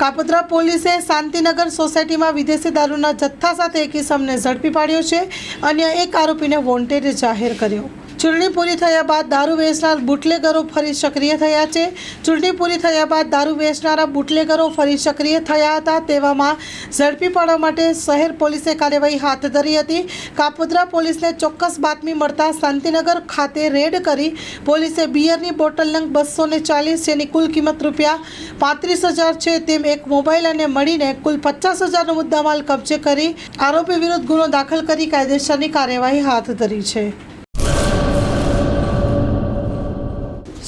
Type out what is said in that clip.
કાપોદ્રા પોલીસે શાંતિનગર સોસાયટીમાં વિદેશી દારૂના જથ્થા સાથે એક ઇસમને ઝડપી પાડ્યો છે. અન્ય એક આરોપીને વોન્ટેડ જાહેર કર્યો. ચૂંટણી પૂરી થયા બાદ દારૂ વેચનાર બુટલેગરો ફરી સક્રિય થયા છે. ચૂંટણી પૂરી થયા બાદ દારૂ વેચનારા બુટલેગરો ફરી સક્રિય થયા હતા. તેવામાં ઝડપી પાડવા માટે શહેર પોલીસે કાર્યવાહી હાથ ધરી હતી. કાપોદ્રા પોલીસને ચોક્કસ બાતમી મળતા શાંતિનગર ખાતે રેડ કરી પોલીસે બિયરની બોટલ નંગ બસો ચાલીસ, જેની કુલ કિંમત રૂપિયા પાંત્રીસ હજાર છે, તેમ એક મોબાઈલ અને મળીને કુલ પચાસ હજારનો મુદ્દામાલ કબજે કરી આરોપી વિરુદ્ધ ગુનો દાખલ કરી કાયદેસરની કાર્યવાહી હાથ ધરી છે.